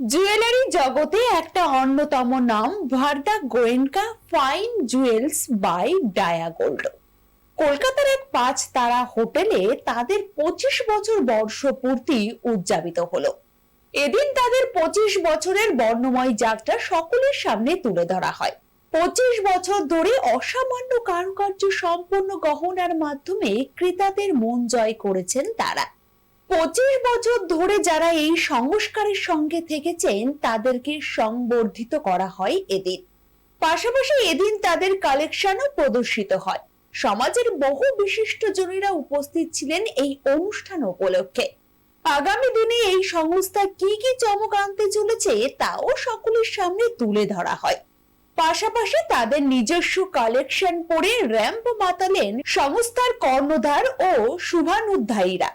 Jewellery জগতে একটা অন্যতম নাম Varda Goenka fine jewels by Diya gold কলকাতার এক পাঁচ তারা হোটেলে তাদের পঁচিশ বছর বর্ষপূর্তি উদযাপিত হলো। এদিন তাদের পঁচিশ বছরের বর্ণময় যাত্রা সকলের সামনে তুলে ধরা হয়। পঁচিশ বছর ধরে অসামান্য কারুকার্য সম্পূর্ণ গহনার মাধ্যমে ক্রেতাদের মন জয় করেছেন তারা। পঁচিশ বছর ধরে যারা এই সংস্কারের সঙ্গে থেকেছেন, তাদেরকে সংবর্ধিত করা হয় এদিন। পাশাপাশি এদিন তাদের কালেকশনও প্রদর্শিত হয়। সমাজের বহু বিশিষ্ট জনেরা উপস্থিত ছিলেন এই অনুষ্ঠান উপলক্ষে। আগামী দিনে এই সংস্থা কি কি চমক আনতে চলেছে, তাও সকলের সামনে তুলে ধরা হয়। পাশাপাশি তাদের নিজস্ব কালেকশন পরে র্যাম্প মাতালেন সংস্থার কর্ণধার ও শুভানুধ্যায়ীরা।